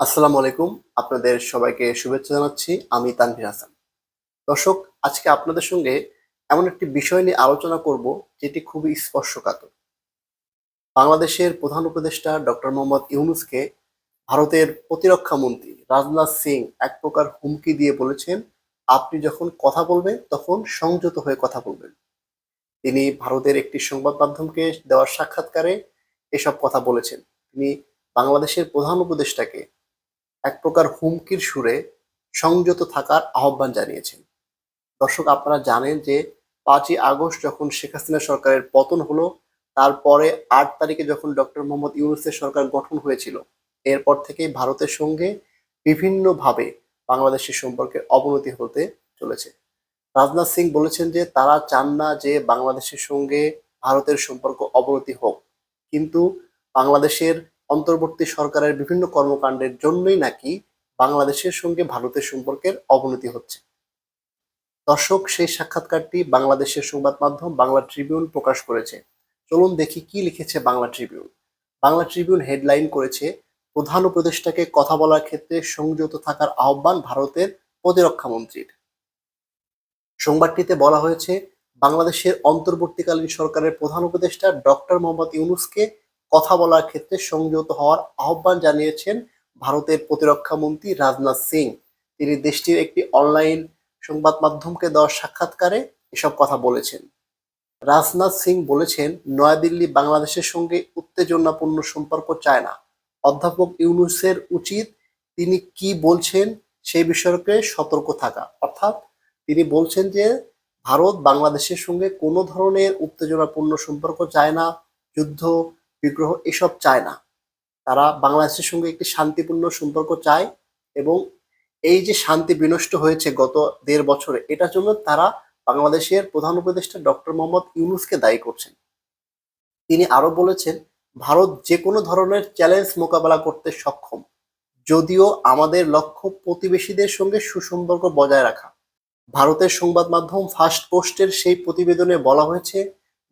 আসসালামু আলাইকুম। আপনাদের সবাইকে শুভেচ্ছা জানাচ্ছি। আমি তানভীর হাসান। দর্শক, আজকে আপনাদের সঙ্গে এমন একটি বিষয় নিয়ে আলোচনা করব, যেটি খুবই স্পর্শকাতর। বাংলাদেশের প্রধান উপদেষ্টা ডক্টর মোহাম্মদ ইউনুসকে ভারতের প্রতিরক্ষা মন্ত্রী রাজনাথ সিং এক প্রকার হুমকি দিয়ে বলেছেন, আপনি যখন কথা বলবেন, তখন সংযত হয়ে কথা বলবেন। তিনি ভারতের একটি সংবাদ মাধ্যমকে দেওয়ার সাক্ষাৎকারে এসব কথা বলেছেন। তিনি বাংলাদেশের প্রধান উপদেষ্টাকে এক প্রকার হুমকির সুরে সংযত থাকার আহ্বান জানিয়েছেন। দর্শক, আপনারা জানেন যে পাঁচই আগস্ট যখন শেখ হাসিনা সরকারের পতন হলো, তারপরে আট তারিখে যখন ডক্টর মোহাম্মদ ইউনুসের সরকার গঠন হয়েছিল, এরপর থেকে ভারতের সঙ্গে বিভিন্নভাবে বাংলাদেশের সম্পর্কে অবনতি হতে চলেছে। রাজনাথ সিং বলেছেন যে তারা চান না যে বাংলাদেশের সঙ্গে ভারতের সম্পর্ক অবনতি হোক, কিন্তু বাংলাদেশের অন্তর্বর্তী সরকারের বিভিন্ন কর্মকাণ্ডের জন্যই নাকি বাংলাদেশের সঙ্গে ভারতের সম্পর্কের অবনতি হচ্ছে। দর্শক, সেই সাক্ষাৎকারটি বাংলাদেশের সংবাদ মাধ্যম বাংলা ট্রিবিউন প্রকাশ করেছে। চলুন দেখি কি লিখেছে Bangla Tribune. Bangla Tribune headline করেছে, প্রধান উপদেষ্টাকে কথা বলার ক্ষেত্রে সংযত থাকার আহ্বান ভারতের প্রতিরক্ষা মন্ত্রীর। সংবাদটিতে বলা হয়েছে, বাংলাদেশের অন্তর্বর্তীকালীন সরকারের প্রধান উপদেষ্টা ডক্টর মোহাম্মদ ইউনুসকে কথা বলার ক্ষেত্রে সংযত হওয়ার আহ্বান জানিয়েছেন ভারতের প্রতিরক্ষা মন্ত্রী রাজনাথ সিং। তিনি দেশটির একটি অনলাইন সংবাদ মাধ্যমকে দেওয়া সাক্ষাৎকারে এসব কথা বলেছেন। রাজনাথ সিং বলেছেন, নয়াদিল্লি বাংলাদেশের সঙ্গে উত্তেজনাপূর্ণ সম্পর্ক চায় না। অধ্যাপক ইউনুসের উচিত তিনি কি বলছেন সেই বিষয়কে সতর্ক থাকা। অর্থাৎ তিনি বলছেন যে, ভারত বাংলাদেশের সঙ্গে কোনো ধরনের উত্তেজনাপূর্ণ সম্পর্ক চায় না। যুদ্ধ বিগ্রহ এসব চায় না। তারা বাংলাদেশের সঙ্গে একটি শান্তিপূর্ণ সম্পর্ক চায় এবং এই যে শান্তি বিনষ্ট হয়েছে গত দেড় বছরে, এটার জন্য তারা বাংলাদেশের প্রধান উপদেষ্টা ডক্টর মোহাম্মদ ইউনুসকে দায়ী করছেন। তিনি আরও বলেছেন, ভারত যে কোনো ধরনের চ্যালেঞ্জ মোকাবেলা করতে সক্ষম, যদিও আমাদের লক্ষ্য প্রতিবেশীদের সঙ্গে সুসম্পর্ক বজায় রাখা। ভারতের সংবাদ মাধ্যম ফার্স্ট পোস্টের সেই প্রতিবেদনে বলা হয়েছে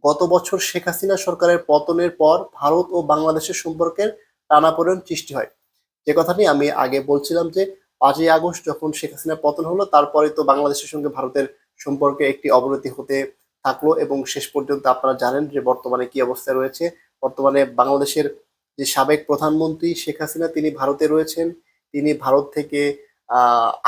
গত বছর শেখ হাসিনা সরকারের পতনের পর ভারত ও বাংলাদেশের সম্পর্কের টানাপোড়েন সৃষ্টি হয়। যে কথাটি আমি আগে বলছিলাম যে, পাঁচই আগস্ট যখন শেখ হাসিনা পতন হলো, তারপরে তো বাংলাদেশের সঙ্গে ভারতের সম্পর্কে একটি অবনতি হতে থাকল এবং শেষ পর্যন্ত আপনারা জানেন যে বর্তমানে কি অবস্থায় রয়েছে। বর্তমানে বাংলাদেশের যে সাবেক প্রধানমন্ত্রী শেখ হাসিনা, তিনি ভারতে রয়েছেন। তিনি ভারত থেকে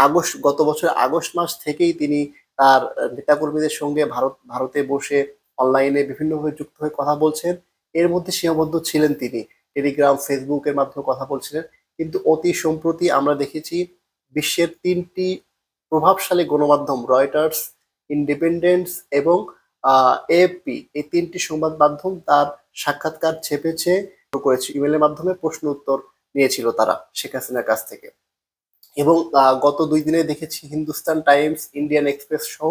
আগস্ট, গত বছর আগস্ট মাস থেকেই তিনি তার নেতাকর্মীদের সঙ্গে ভারত, ভারতে বসে অনলাইনে বিভিন্নভাবে যুক্ত হয়ে কথা বলছেন। এর মধ্যে সীমাবদ্ধ ছিলেন তিনি। টেলিগ্রাম ফেসবুকের মাধ্যমে কথা বলছিলেন। কিন্তু অতি সম্প্রতি আমরা দেখেছি বিশ্বের তিনটি প্রভাবশালী গণমাধ্যম রয়টার্স ইন্ডিপেন্ডেন্স এবং এএফপি এই তিনটি সংবাদ মাধ্যম তার সাক্ষাৎকার ছেপেছে করেছে। ইমেলের মাধ্যমে প্রশ্ন উত্তর নিয়েছিল তারা শেখ হাসিনার কাছ থেকে। এবং গত দুই দিনে দেখেছি হিন্দুস্তান টাইমস ইন্ডিয়ান এক্সপ্রেস সহ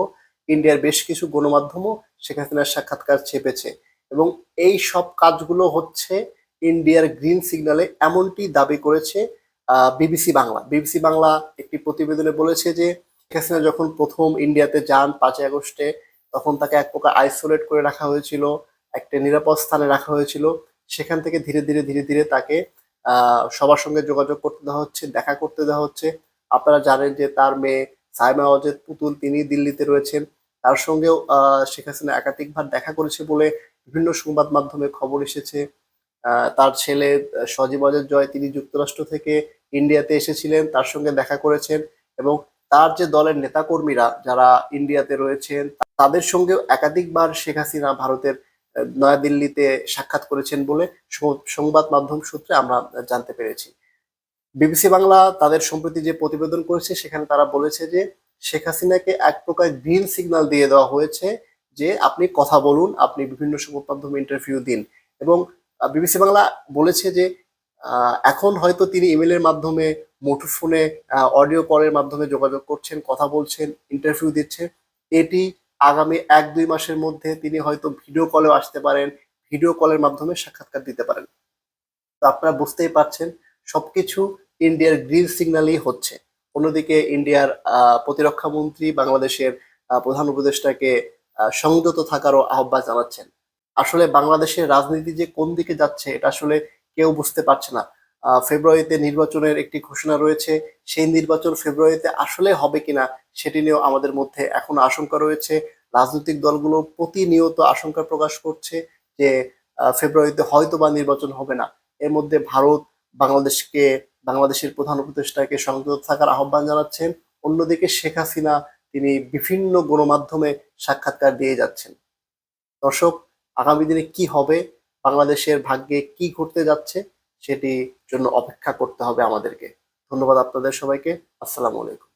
ইন্ডিয়ার বেশ কিছু গণমাধ্যমও শেখ হাসিনার সাক্ষাৎকার ছেপেছে এবং এই সব কাজগুলো হচ্ছে ইন্ডিয়ার গ্রিন সিগন্যালে এমনটি দাবি করেছে বিবিসি বাংলা। বিবিসি বাংলা একটি প্রতিবেদনে বলেছে যে, শেখ হাসিনা যখন প্রথম ইন্ডিয়াতে যান পাঁচই আগস্টে, তখন তাকে এক প্রকার আইসোলেট করে রাখা হয়েছিল, একটা নিরাপদ স্থানে রাখা হয়েছিল। সেখান থেকে ধীরে ধীরে ধীরে ধীরে তাকে সবার সঙ্গে যোগাযোগ করতে দেওয়া হচ্ছে, দেখা করতে দেওয়া হচ্ছে। আপনারা জানেন যে তার মেয়ে সাইমা অজেদ পুতুল তিনি দিল্লিতে রয়েছেন। তার সঙ্গেও শেখ হাসিনা একাধিকবার দেখা করেছে বলে বিভিন্ন সংবাদ মাধ্যমে খবর এসেছে। তার ছেলে সজীব অজেদ জয় তিনি যুক্তরাষ্ট্র থেকে ইন্ডিয়াতে এসেছিলেন, তার সঙ্গে দেখা করেছেন এবং তার যে দলের নেতাকর্মীরা যারা ইন্ডিয়াতে রয়েছেন, তাদের সঙ্গেও একাধিকবার শেখ হাসিনা ভারতের নয়াদিল্লিতে সাক্ষাৎ করেছেন বলে সংবাদ মাধ্যম সূত্রে আমরা জানতে পেরেছি। বিবিসি বাংলা তাদের সম্প্রতি যে প্রতিবেদন করেছে, সেখানে তারা বলেছে যে শেখ হাসিনাকে এক প্রকার গ্রিন সিগন্যাল দিয়ে দেওয়া হয়েছে যে আপনি কথা বলুন, আপনি বিভিন্ন সংবাদ মাধ্যমে ইন্টারভিউ দিন। এবং বিবিসি বাংলা বলেছে যে এখন হয়তো তিনি ইমেলের মাধ্যমে, মুঠোফোনে অডিও কলের মাধ্যমে যোগাযোগ করছেন, কথা বলছেন ইন্টারভিউ দিচ্ছেন এটি আগামী এক দুই মাসের মধ্যে তিনি হয়তো ভিডিও কলেও আসতে পারেন ভিডিও কলের মাধ্যমে সাক্ষাৎকার দিতে পারেন। তো আপনারা বুঝতেই পারছেন, সবকিছু ইন্ডিয়ার গ্রিন সিগন্যালই হচ্ছে। অন্যদিকে ইন্ডিয়ার প্রতিরক্ষা মন্ত্রী বাংলাদেশের প্রধান উপদেষ্টাকে সংযত থাকারও আহ্বান জানাচ্ছেন। আসলে বাংলাদেশের রাজনীতি যে কোন দিকে যাচ্ছে এটা আসলে কেউ বুঝতে পারছে না। ফেব্রুয়ারিতে নির্বাচনের একটি ঘোষণা রয়েছে, সেই নির্বাচন ফেব্রুয়ারিতে আসলে হবে কিনা সেটি নিয়েও আমাদের মধ্যে এখনও আশঙ্কা রয়েছে। রাজনৈতিক দলগুলো প্রতিনিয়ত আশঙ্কা প্রকাশ করছে যে ফেব্রুয়ারিতে হয়তো বা নির্বাচন হবে না। এর মধ্যে ভারত বাংলাদেশকে বাংলাদেশের প্রধান উপদেষ্টাকে সংযত থাকার আহ্বান জানাচ্ছেন। অন্যদিকে শেখ হাসিনা তিনি বিভিন্ন গণমাধ্যমে সাক্ষাৎকার দিয়ে যাচ্ছেন। দর্শক, আগামী দিনে কি হবে? বাংলাদেশের ভাগ্যে কি ঘটতে যাচ্ছে? সেটি জন্য অপেক্ষা করতে হবে আমাদেরকে। ধন্যবাদ আপনাদের সবাইকে। আসসালামু আলাইকুম।